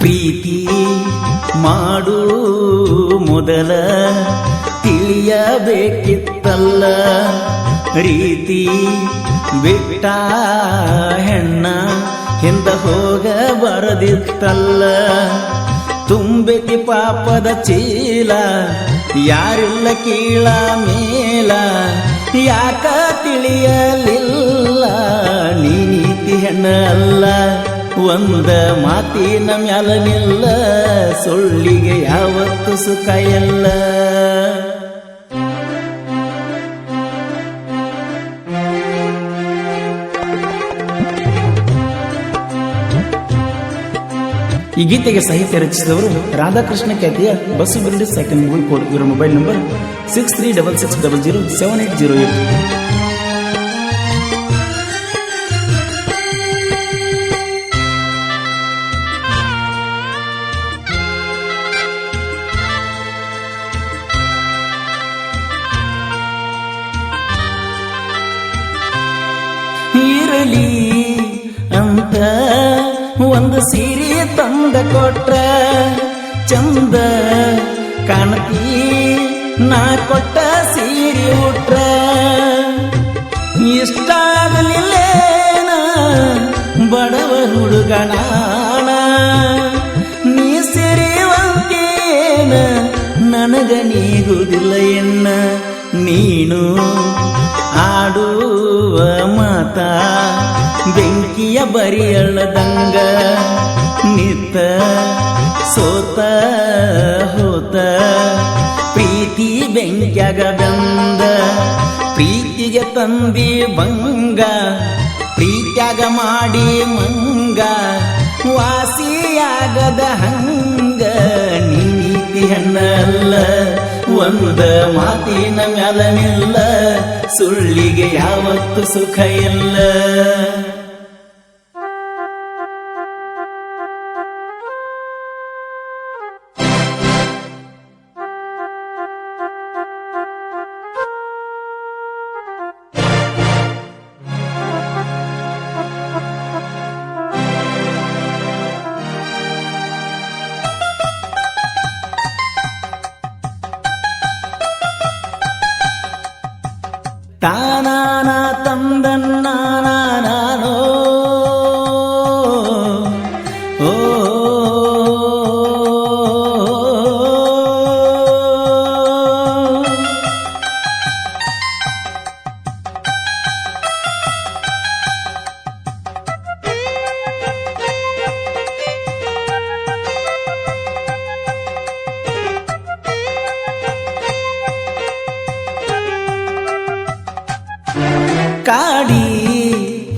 ಪ್ರೀತಿ ಮಾಡು ಮೊದಲ ತಿಳಿಯಬೇಕಿತ್ತಲ್ಲ. ರೀತಿ ಬಿಟ್ಟ ಹೆಣ್ಣ ಹಿಂದ ಹೋಗ ಬರದಿತ್ತಲ್ಲ. ತುಂಬೆತಿ ಪಾಪದ ಚೀಲ, ಯಾರಿಲ್ಲ ಕೀಳ ಮೇಲ, ಯಾಕ ತಿಳಿಯಲಿಲ್ಲ? ನೀತಿ ಹೆಣ್ಣ ಅಲ್ಲ ಒಂದ ಮಾತಿನ ಮ್ಯಾಲನಿಲ್ಲ ಸುಳ್ಳಿಗೆ ಯಾವತ್ತು ಸುಖ ಎಲ್ಲ ಈ ಗೀತೆಗೆ ಸಾಹಿತ್ಯ ರಚಿಸಿದವರು ರಾಧಾಕೃಷ್ಣ ಖ್ಯಾತಿಯ ಬಸ್ಸು ಬಿಲ್ಡಿ ಸೆಕೆಂಡ್ ಮೂವಿ ಕೋಡ್ ಇವರ mobile number six three double six double zero seven eight zero eight ಇರಲಿ ಅಂತ ಒಂದು ಸೀರೆ ತಂದ ಕೊಟ್ರ ಚಂದ ಕಾಣತಿ ನಾ ಕೊಟ್ಟ ಸೀರೆ ಉಟ್ರ ಇಷ್ಟ ಆಗಲಿಲ್ಲೇನ ಬಡವ ಹುಡುಗನಾಣ ನೀ ಸಿರಿವಂತೇನ ನನಗ ನೀಗುದಿಲ್ಲ ಎನ್ನ ನೀನು ಆಡುವ ಮಾತ, ಬೆಂಕಿಯ ಬರಿಯಳದಂಗ ನಿತ್ತ ಸೋತ ಹೋತ. ಪ್ರೀತಿ ಬೆಂಕ್ಯಾಗ ಬಂದ, ಪ್ರೀತಿಗೆ ತಂದಿ ಬಂಗ, ಪ್ರೀತ್ಯಾಗ ಮಾಡಿ ಮಂಗ, ವಾಸಿಯಾಗದ ಹಂಗ ನೀತಿ ಒಂದ ಮಾತಿನ ಮ್ಯಾಲನಿಲ್ಲ ಸುಳ್ಳಿಗೆ ಯಾವತ್ತು ಸುಖ ಇಲ್ಲ. தானா தந்தன் நானா நானோ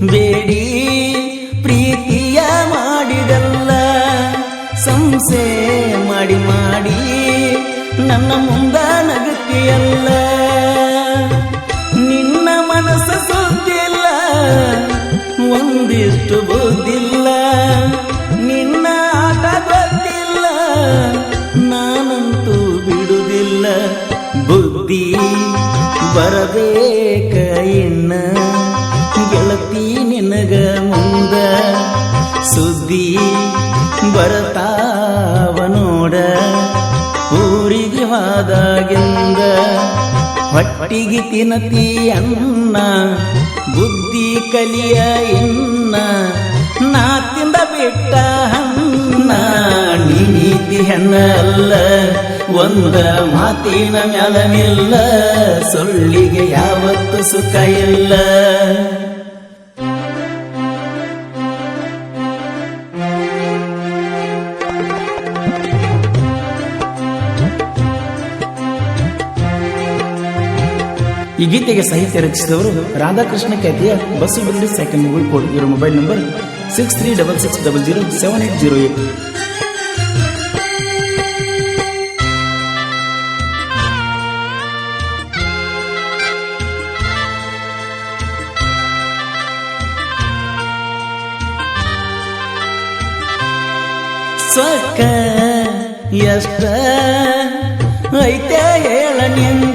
ಬೇಡಿ, ಪ್ರೀತಿಯ ಮಾಡಿದಲ್ಲ, ಸಂಸೆ ಮಾಡಿ ಮಾಡಿ, ನನ್ನ ಮುಂದ ನಗುತ್ತಿಯಲ್ಲ. ನಿನ್ನ ಮನಸ್ಸ ಸುದ್ದಿಲ್ಲ ಒಂದಿಷ್ಟು ಬುದ್ಧಿಲ್ಲ. ನಿನ್ನ ಆಟ ಗೊತ್ತಿಲ್ಲ, ನಾನಂತೂ ಬಿಡುವುದಿಲ್ಲ. ಬುದ್ಧಿ ಬರಬೇಕ ಇನ್ನ. ಗೆಳತಿ ನಿನಗ ಮುಂದ ಸುದ್ದಿ ಬರತಾವ ನೋಡ ಊರಿಗೆ ಹೋದಾಗಿಂದ ಹೊಟ್ಟಿಗೆ ತಿನ್ನತಿ ಅನ್ನ, ಬುದ್ಧಿ ಕಲಿಯ ಇನ್ನ ನಾ ತಿಂದ ಬಿಟ್ಟ ಹನ್ನ ನೀತಿ ಹೆಣ್ಣ ಅಲ್ಲ ಒಂದ ಮಾತಿನ ಮ್ಯಾಲನಿಲ್ಲ ಸುಳ್ಳಿಗೆ ಯಾವತ್ತು ಸುಖ ಇಲ್ಲ. ಈ ಗೀತೆಗೆ ಸಾಹಿತ್ಯ ರಚಿಸಿದವರು ರಾಧಾಕೃಷ್ಣ ಖ್ಯಾತಿಯ ಬಸ್ಸು ಬಿಲ್ಡಿ ಸೆಕೆಂಡ್ ಮೊಬೈಲ್ ಕೋಡ್. ಇವರ mobile number six three double six double zero seven eight zero eight. ಸಕ್ಕ ಎಷ್ಟ ಐತೆ ಹೇಳ ನಿಂಗ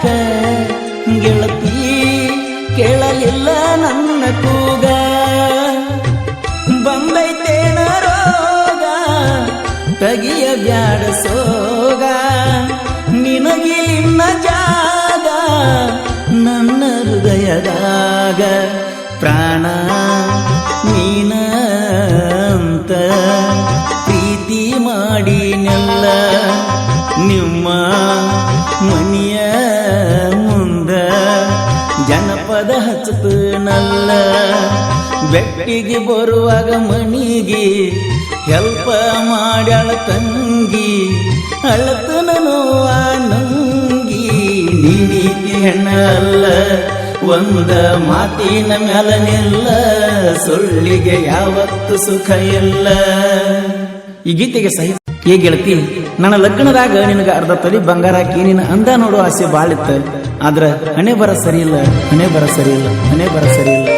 ಯಾಕ ಗೆಳತಿ ಕೇಳಲಿಲ್ಲ ನನ್ನ ಕೂಗ. ಬಂದೈತೇನ ರೋಗ, ತಗಿಯ ಬ್ಯಾಡ ಸೋಗ. ನಿನಗಿಲಿನ್ನ ಜಾಗ, ನನ್ನ ಹೃದಯದಾಗ ಪ್ರಾಣ ನೀನ ಜನಪದ ಹಚ್ಚತನಲ್ಲ ಬೆಟ್ಟಿಗೆ ಬರುವಾಗ ಮಣಿಗೆ ಹೆಲ್ಪ ಮಾಡ್ಯಾಳ ತಂಗಿ. ಅಳತನ ನೋವ ನಂಗಿ ನೀತಿ ಹೆಣ್ಣಲ್ಲ. ಒಂದ ಮಾತಿನ ಮೇಲನೆಲ್ಲ ಸುಳ್ಳಿಗೆ ಯಾವತ್ತು ಸುಖ ಇಲ್ಲ. ಈ ಗೀತೆಗೆ ಸಹಿತ ಏ ಗೆಳತಿ, ನನ್ನ ಲಗ್ನದಾಗ ನಿನಗೆ ಅರ್ಧ ತಲೆ ಬಂಗಾರ ಹಾಕಿ ಅಂದ ನೋಡೋ ಆಸೆ ಬಾಳಿತ್ತ. ಆದ್ರ ಹಣೆ ಬರ ಸರಿ ಇಲ್ಲ ಹಣೆ ಬರ ಸರಿ ಇಲ್ಲ ಹಣೆ ಬರ ಸರಿ ಇಲ್ಲ.